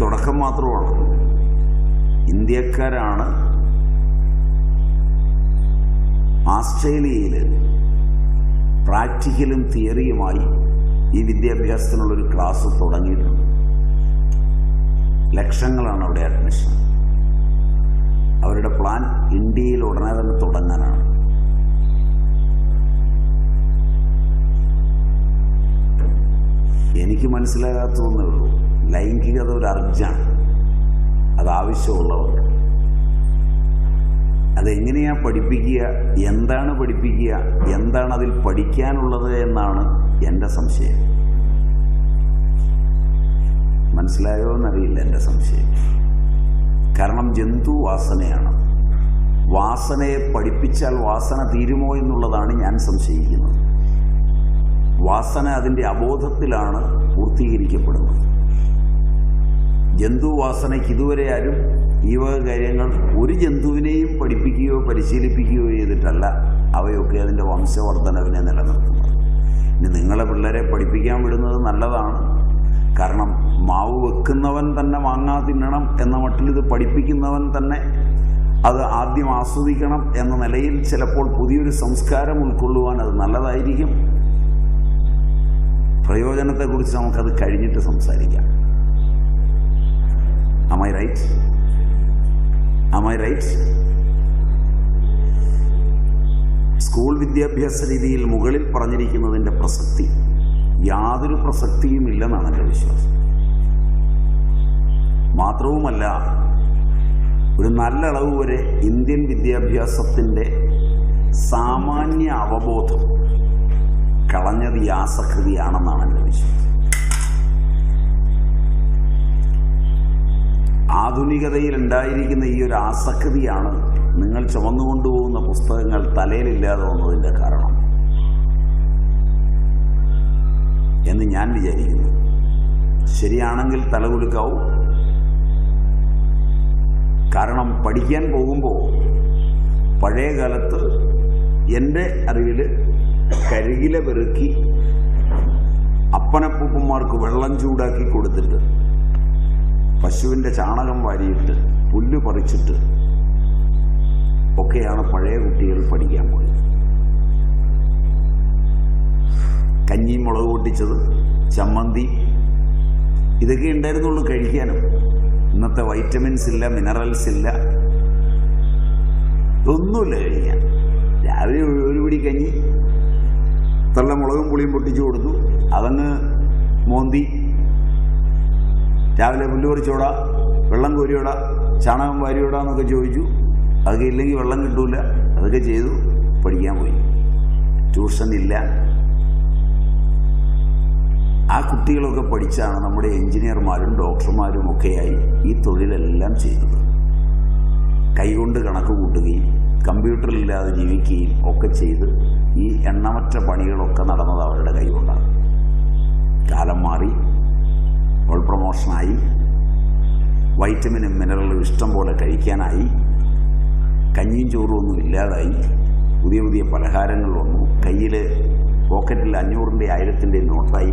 തുടക്കം മാത്രമാണ്. ഇന്ത്യക്കാരാണ് ആസ്ട്രേലിയയിൽ പ്രാക്ടിക്കലും തിയറിയുമായി ഈ വിദ്യാഭ്യാസത്തിനുള്ളൊരു ക്ലാസ് തുടങ്ങിയിട്ടുണ്ട്. ലക്ഷങ്ങളാണ് അവിടെ അഡ്മിഷൻ. അവരുടെ പ്ലാൻ ഇന്ത്യയിൽ ഉടനെ തന്നെ തുടങ്ങാനാണ്. എനിക്ക് മനസ്സിലാകാത്തതൊന്നേ ഉള്ളൂ. ലൈംഗികത ഒരു അർജാണ് അത് ആവശ്യമുള്ളവർക്ക് അതെങ്ങനെയാ പഠിപ്പിക്കുക? എന്താണ് പഠിപ്പിക്കുക? എന്താണ് അതിൽ പഠിക്കാനുള്ളത് എന്നാണ് എന്റെ സംശയം. മനസ്സിലായോ എന്നറിയില്ല എന്റെ സംശയം. കാരണം ജന്തു വാസനയാണ്. വാസനയെ പഠിപ്പിച്ചാൽ വാസന തീരുമോ എന്നുള്ളതാണ് ഞാൻ സംശയിക്കുന്നത്. വാസന അതിന്റെ അബോധത്തിലാണ് പൂർത്തീകരിക്കപ്പെടുന്നത്. ജന്തുവാസനയ്ക്ക് ഇതുവരെ ആരും ഈ വക കാര്യങ്ങൾ ഒരു ജന്തുവിനെയും പഠിപ്പിക്കുകയോ പരിശീലിപ്പിക്കുകയോ ചെയ്തിട്ടല്ല. അവയൊക്കെ അതിന്റെ വംശവർദ്ധനവിനെ നിലനിർത്തുന്നത്. ഇനി നിങ്ങളെ പിള്ളേരെ പഠിപ്പിക്കാൻ വിടുന്നത് നല്ലതാണ്. കാരണം മാവ് വെക്കുന്നവൻ തന്നെ മാങ്ങാ തിന്നണം എന്ന മട്ടിൽ ഇത് പഠിപ്പിക്കുന്നവൻ തന്നെ അത് ആദ്യം ആസ്വദിക്കണം എന്ന നിലയിൽ ചിലപ്പോൾ പുതിയൊരു സംസ്കാരം ഉൾക്കൊള്ളുവാൻ അത് നല്ലതായിരിക്കും. പ്രയോജനത്തെക്കുറിച്ച് നമുക്കത് കഴിഞ്ഞിട്ട് സംസാരിക്കാം. Right? Am I right? School വിദ്യാഭ്യാസ രീതിയിൽ മുകളിൽ പറഞ്ഞിരിക്കുന്നതിന്റെ പ്രസക്തി യാതൊരു പ്രസക്തിയും ഇല്ലെന്നാണ് എന്റെ വിശ്വാസം മാത്രവുമല്ല ഒരു നല്ല അളവ് വരെ ഇന്ത്യൻ വിദ്യാഭ്യാസത്തിന്റെ സാമാന്യ അവബോധം കളഞ്ഞത് ഈ ആസക്തിയാണെന്നാണ് എന്റെ വിശ്വാസം ആധുനികതയിൽ ഉണ്ടായിരിക്കുന്ന ഈ ഒരു ആസക്തിയാണ് നിങ്ങൾ ചുമന്നുകൊണ്ടുപോകുന്ന പുസ്തകങ്ങൾ തലയിലില്ലാതെ വന്നതിന്റെ കാരണം. എന്ന് ഞാൻ വിചാരിക്കുന്നു. ശരിയാണെങ്കിൽ തലകുലുക്കാവും കാരണം പഠിക്കാൻ പോകുമ്പോൾ പഴയ കാലത്ത് എന്റെ അറിവിൽ കരികില പെറുക്കി അപ്പനപ്പൂപ്പന്മാർക്ക് വെള്ളം ചൂടാക്കി കൊടുത്തിട്ട് പശുവിന്റെ ചാണകം വാരിയിട്ട് പുല്ല് പറിച്ചിട്ട് ഒക്കെയാണ് പഴയ കുട്ടികൾ പഠിക്കാൻ പോയത്. കഞ്ഞി മുളക് പൊട്ടിച്ചത് ചമ്മന്തി ഇതൊക്കെ ഉണ്ടായിരുന്നുള്ളൂ കഴിക്കാനും. ഇന്നത്തെ വൈറ്റമിൻസ് ഇല്ല മിനറൽസ് ഇല്ല. ഇതൊന്നുമില്ല കഴിക്കാൻ. രാവിലെ ഒരു- പിടി കഞ്ഞി തള്ള മുളകും പുളിയും പൊട്ടിച്ചു കൊടുത്തു. അതങ്ങ് മോന്തി രാവിലെ പുല്ല് പറിച്ചോടാ വെള്ളം കോരിയോടാ ചാണകം വാരിയോടാ എന്നൊക്കെ ചോദിച്ചു. അതൊക്കെ ഇല്ലെങ്കിൽ വെള്ളം കിട്ടൂല. അതൊക്കെ ചെയ്തു പഠിക്കാൻ പോയി. ട്യൂഷൻ ഇല്ല. ആ കുട്ടികളൊക്കെ പഠിച്ചാണ് നമ്മുടെ എഞ്ചിനീയർമാരും ഡോക്ടർമാരും ഒക്കെയായി ഈ തൊഴിലെല്ലാം ചെയ്തത്. കൈകൊണ്ട് കണക്ക് കൂട്ടുകയും കമ്പ്യൂട്ടറില്ലാതെ ജീവിക്കുകയും ഒക്കെ ചെയ്ത് ഈ എണ്ണമറ്റ പണികളൊക്കെ നടന്നത് അവരുടെ കൈകൊണ്ടാണ്. കാലം മാറി പ്രൊമോഷനായി വൈറ്റമിനും മിനറലും ഇഷ്ടം പോലെ കഴിക്കാനായി. കഞ്ഞിയും ചോറും ഒന്നും ഇല്ലാതായി. പുതിയ പുതിയ പലഹാരങ്ങൾ വന്നു. കയ്യിൽ പോക്കറ്റിൽ അഞ്ഞൂറിന്റെ ആയിരത്തിന്റെ നോട്ടായി.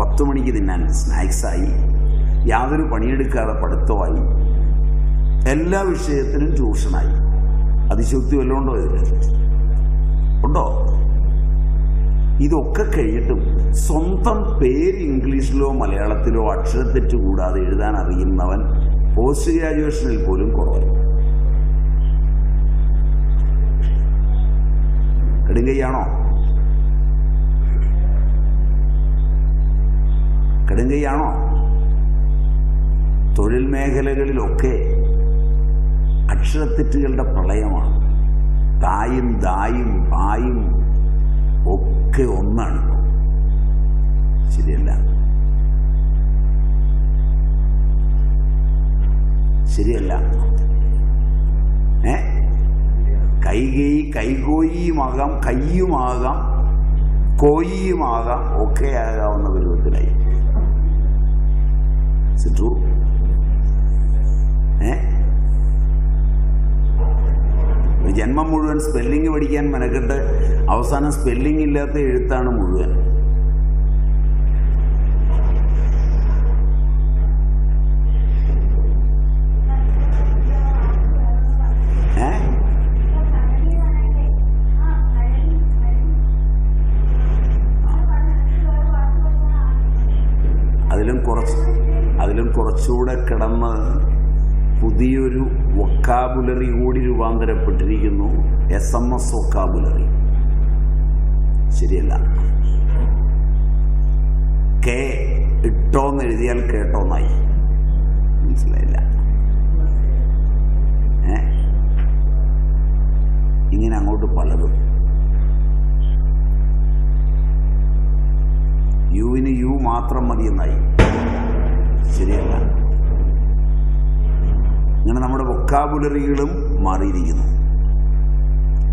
പത്ത് മണിക്ക് തിന്നാൻ സ്നാക്സായി. യാതൊരു പണിയെടുക്കാതെ പഠിത്തമായി എല്ലാ വിഷയത്തിനും ട്യൂഷനായി. അതിശക്തി വല്ലതുകൊണ്ടോ ഇതിൽ ഉണ്ടോ? ഇതൊക്കെ കഴിഞ്ഞിട്ടും സ്വന്തം പേര് ഇംഗ്ലീഷിലോ മലയാളത്തിലോ അക്ഷരത്തെറ്റ് കൂടാതെ എഴുതാൻ അറിയുന്നവൻ പോസ്റ്റ് ഗ്രാജുവേഷനിൽ പോലും കുറവായി കടുങ്കയ്യാണോ? കടുങ്കയ്യാണോ? തൊഴിൽ മേഖലകളിലൊക്കെ അക്ഷരത്തെറ്റുകളുടെ പ്രളയമാണ്. തായും ദായും പായും ഒന്നാണ്. ഇപ്പോൾ. ശരിയല്ല? ശരിയല്ല? ഏ? കൈകൈ കൈകോയിയുമാകാം കയ്യുമാകാം കോയിയുമാകാം ഒക്കെ ആകാവുന്ന പരുവത്തിലായി സിറ്റു ജന്മം മുഴുവൻ സ്പെല്ലിംഗ് പഠിക്കാൻ മെനക്കെട്ട് അവസാനം സ്പെല്ലിംഗ് ഇല്ലാത്ത എഴുത്താണ് മുഴുവൻ. അതിലും കുറച്ച് അതിലും കുറച്ചുകൂടെ കിടന്ന് പുതിയൊരു വൊക്കാബുലറി കൂടി രൂപാന്തരപ്പെട്ടിരിക്കുന്നു. എസ് എം എസ് വൊക്കാബുലറി ശരിയല്ല. കെ ഇട്ടോന്ന് എഴുതിയാൽ കേട്ടോന്നായി. മനസ്സിലായില്ല. ഇങ്ങനെ അങ്ങോട്ട് പലതും. യുവിന് യു മാത്രം മതിയെന്നായി. ശരിയല്ല. ഇങ്ങനെ നമ്മുടെ വൊക്കാബുലറികളും മാറിയിരിക്കുന്നു.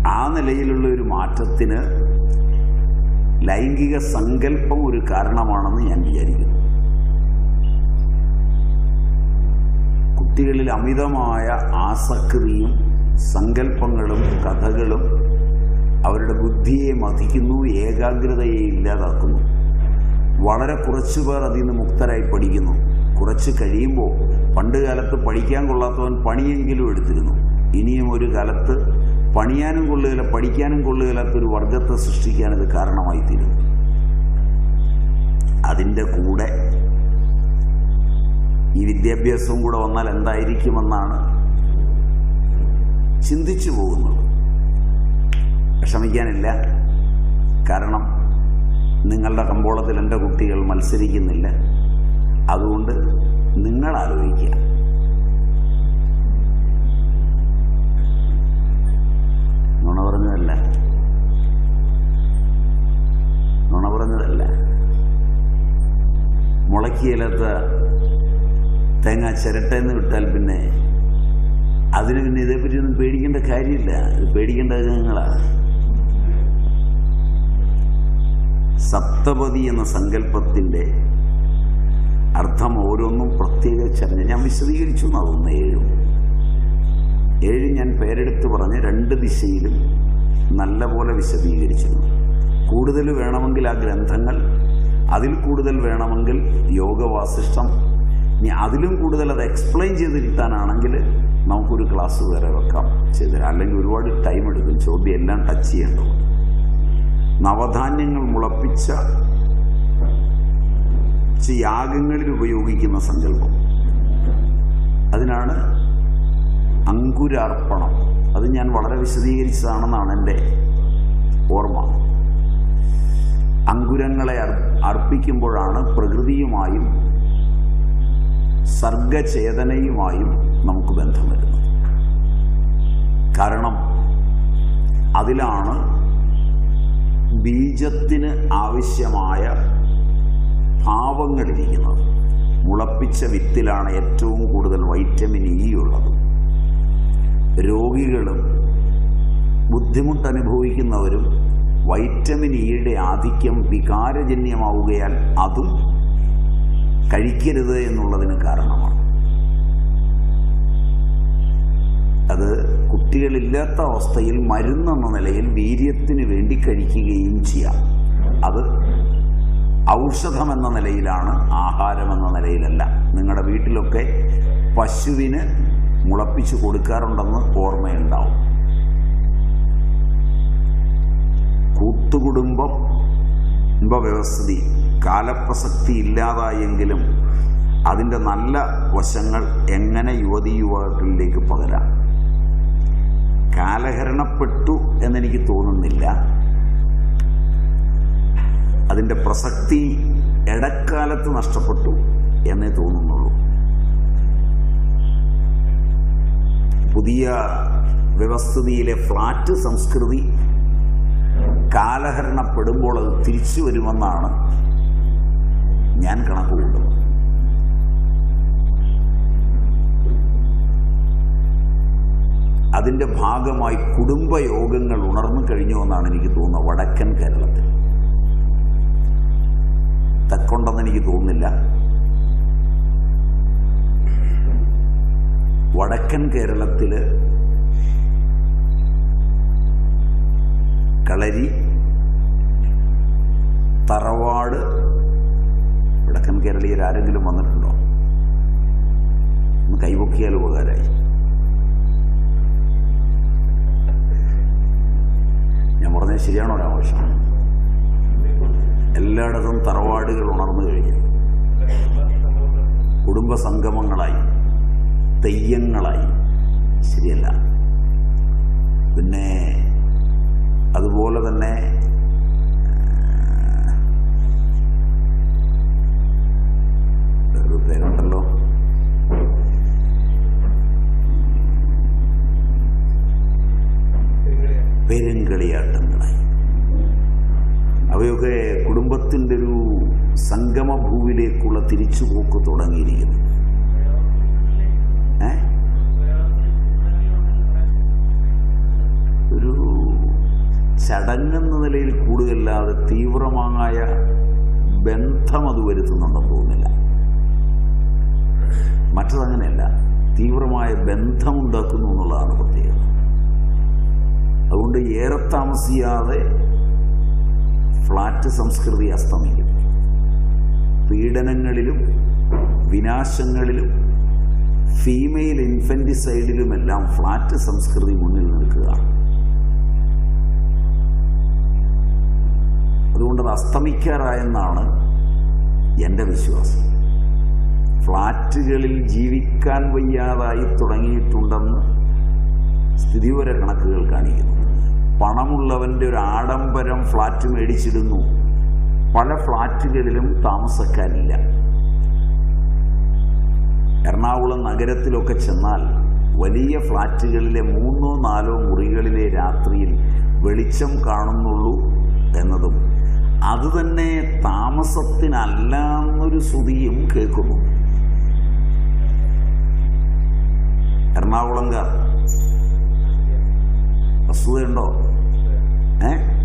ആ നിലയിലുള്ള ഒരു മാറ്റത്തിന് ലൈംഗിക സങ്കല്പം ഒരു കാരണമാണെന്ന് ഞാൻ വിചാരിക്കുന്നു. കുട്ടികളിൽ അമിതമായ ആസക്തിയും സങ്കല്പങ്ങളും കഥകളും അവരുടെ ബുദ്ധിയെ മതിക്കുന്നു ഏകാഗ്രതയെ ഇല്ലാതാക്കുന്നു. വളരെ കുറച്ചു പേർ അതിൽ നിന്ന് മുക്തരായി പഠിക്കുന്നു. കുറച്ച് കഴിയുമ്പോൾ പണ്ട് കാലത്ത് പഠിക്കാൻ കൊള്ളാത്തവൻ പണിയെങ്കിലും എടുത്തിരുന്നു. ഇനിയും ഒരു കാലത്ത് പണിയാനും കൊള്ളുകയില്ല പഠിക്കാനും കൊള്ളുകയില്ലാത്ത ഒരു വർഗത്തെ സൃഷ്ടിക്കാൻ ഇത് കാരണമായി തീരും അതിന്റെ കൂടെ ഈ വിദ്യാഭ്യാസവും കൂടെ വന്നാൽ എന്തായിരിക്കുമെന്നാണ് ചിന്തിച്ചു പോകുന്നത്. വിഷമിക്കാനില്ല. കാരണം നിങ്ങളുടെ കമ്പോളത്തിൽ എന്റെ കുട്ടികൾ മത്സരിക്കുന്നില്ല. അതുകൊണ്ട് നിങ്ങൾ ആലോചിക്കുക. നുണ പറഞ്ഞതല്ല. നുണ പറഞ്ഞതല്ല. മുളക്കിയിലത്ത തേങ്ങ ചിരട്ടെന്ന് വിട്ടാൽ പിന്നെ അതിന് പിന്നെ ഇതേപ്പറ്റി ഒന്നും പേടിക്കേണ്ട കാര്യമില്ല. ഇത് പേടിക്കേണ്ട നിങ്ങളാണ് സപ്തപതി എന്ന സങ്കല്പത്തിന്റെ അർത്ഥം ഓരോന്നും പ്രത്യേക ചരഞ്ഞ ഞാൻ വിശദീകരിച്ചു എന്നാണ് തോന്നുന്നത് ഏഴും. ഏഴ് ഞാൻ പേരെടുത്ത് പറഞ്ഞ് രണ്ട് ദിശയിലും നല്ല പോലെ വിശദീകരിച്ചിരുന്നു. കൂടുതൽ വേണമെങ്കിൽ ആ ഗ്രന്ഥങ്ങൾ അതിൽ കൂടുതൽ വേണമെങ്കിൽ യോഗവാസിഷ്ടം ഇനി അതിലും കൂടുതൽ അത് എക്സ്പ്ലെയിൻ ചെയ്ത് കിട്ടാനാണെങ്കിൽ നമുക്കൊരു ക്ലാസ് വേറെ വെക്കാം. ചെയ്തുതരാം അല്ലെങ്കിൽ ഒരുപാട് ടൈം എടുക്കും. ചോദ്യം എല്ലാം ടച്ച് ചെയ്യേണ്ടത് നവധാന്യങ്ങൾ മുളപ്പിച്ച ചി- യാഗങ്ങളിൽ ഉപയോഗിക്കുന്ന സങ്കല്പം. അതിനാണ് അങ്കുരാർപ്പണം. അത് ഞാൻ വളരെ വിശദീകരിച്ചതാണെന്നാണ് എന്റെ ഓർമ്മ. അങ്കുരങ്ങളെ അർ- അർപ്പിക്കുമ്പോഴാണ് പ്രകൃതിയുമായും സർഗചേതനയുമായും നമുക്ക് ബന്ധം വരുന്നത്. കാരണം അതിലാണ് ബീജത്തിന് ആവശ്യമായ ഭാവങ്ങളിരിക്കുന്നത്. മുളപ്പിച്ച വിത്തിലാണ് ഏറ്റവും കൂടുതൽ വൈറ്റമിൻ ഇ ഉള്ളത്. രോഗികളും ബുദ്ധിമുട്ടനുഭവിക്കുന്നവരും വൈറ്റമിൻ ഇയുടെ ആധിക്യം വികാരജന്യമാവുകയാൽ അതും കഴിക്കരുത് എന്നുള്ളതിന് കാരണമാണ്. അത് കുട്ടികളില്ലാത്ത അവസ്ഥയിൽ മരുന്നെന്ന നിലയിൽ വീര്യത്തിന് വേണ്ടി കഴിക്കുകയും ചെയ്യാം. അത് ഔഷധം എന്ന നിലയിലാണ് ആഹാരം എന്ന നിലയിലല്ല. നിങ്ങളുടെ വീട്ടിലൊക്കെ പശുവിന് മുളപ്പിച്ച് കൊടുക്കാറുണ്ടെന്ന് ഓർമ്മയുണ്ടാവും. കൂത്തുകുടുംബം വ്യവസ്ഥിതി. കാലപ്രസക്തി ഇല്ലാതായെങ്കിലും അതിന്റെ നല്ല വശങ്ങൾ എങ്ങനെ യുവതി യുവാക്കളിലേക്ക് പകരാം? കാലഹരണപ്പെട്ടു എന്നെനിക്ക് തോന്നുന്നില്ല. അതിന്റെ പ്രസക്തി ഇടക്കാലത്ത് നഷ്ടപ്പെട്ടു എന്നേ തോന്നുന്നുള്ളൂ. പുതിയ വ്യവസ്ഥിതിയിലെ ഫ്ലാറ്റ് സംസ്കൃതി കാലഹരണപ്പെടുമ്പോൾ അത് തിരിച്ചു വരുമെന്നാണ് ഞാൻ കണക്ക് കൂട്ടുന്നത് അതിന്റെ ഭാഗമായി കുടുംബയോഗങ്ങൾ ഉണർന്നു കഴിഞ്ഞു എന്നാണ് എനിക്ക് തോന്നുന്നത് വടക്കൻ കേരളത്തിൽ. തെക്കുണ്ടെന്ന് എനിക്ക് തോന്നുന്നില്ല. വടക്കൻ കേരളത്തിൽ കളരി തറവാട് വടക്കൻ കേരളീയർ ആരെങ്കിലും വന്നിട്ടുണ്ടോ? ഒന്ന് കൈപൊക്കിയാൽ ഉപകാരമായി. ഞാൻ പറഞ്ഞത് ശരിയാണോ രാമകൃഷ്ണൻ? എല്ലായിടത്തും തറവാടുകൾ ഉണർന്നു കഴിഞ്ഞു. കുടുംബ സംഗമങ്ങളായി. തെയ്യങ്ങളായി. ശരിയല്ല. പിന്നെ അതുപോലെ തന്നെ ആ, ഒരു പേരുണ്ടല്ലോ. പെരുങ്കളിയാട്ടങ്ങളായി. അവയൊക്കെ കുടുംബത്തിന്റെ ഒരു സംഗമഭൂവിലേക്കുള്ള തിരിച്ചുപോക്ക് തുടങ്ങിയിരിക്കുന്നു. ഏ? ഒരു ചടങ്ങെന്ന നിലയിൽ കൂടുതലല്ലാതെ തീവ്രമായ ബന്ധം അത് വരുത്തുന്നുണ്ടെന്ന് തോന്നുന്നില്ല മറ്റതങ്ങനെയല്ല തീവ്രമായ ബന്ധമുണ്ടാക്കുന്നു എന്നുള്ളതാണ് പ്രത്യേകത. അതുകൊണ്ട് ഏറെ താമസിയാതെ ഫ്ലാറ്റ് സംസ്കൃതി അസ്തമിക്കും. പീഡനങ്ങളിലും വിനാശങ്ങളിലും ഫീമെയിൽ ഇൻഫന്റിസൈഡിലുമെല്ലാം ഫ്ലാറ്റ് സംസ്കൃതി മുന്നിൽ നിൽക്കുക. അതുകൊണ്ട് അത് അസ്തമിക്കാറായെന്നാണ് എന്റെ വിശ്വാസം. ഫ്ലാറ്റുകളിൽ ജീവിക്കാൻ വയ്യാതായി തുടങ്ങിയിട്ടുണ്ടെന്ന് സ്ഥിതിവിവര കണക്കുകൾ കാണിക്കുന്നു. പണമുള്ളവന്റെ ഒരു ആഡംബരം ഫ്ലാറ്റ് മേടിച്ചിരുന്നു പല ഫ്ലാറ്റുകളിലും താമസക്കാരില്ല. എറണാകുളം നഗരത്തിലൊക്കെ ചെന്നാൽ വലിയ ഫ്ലാറ്റുകളിലെ മൂന്നോ നാലോ മുറികളിലെ രാത്രിയിൽ വെളിച്ചം കാണുന്നുള്ളൂ എന്നതും. അതുതന്നെ താമസത്തിനല്ല എന്നൊരു ശ്രുതിയും കേൾക്കുന്നു. എറണാകുളംകാർ. വസ്തുതയുണ്ടോ eh?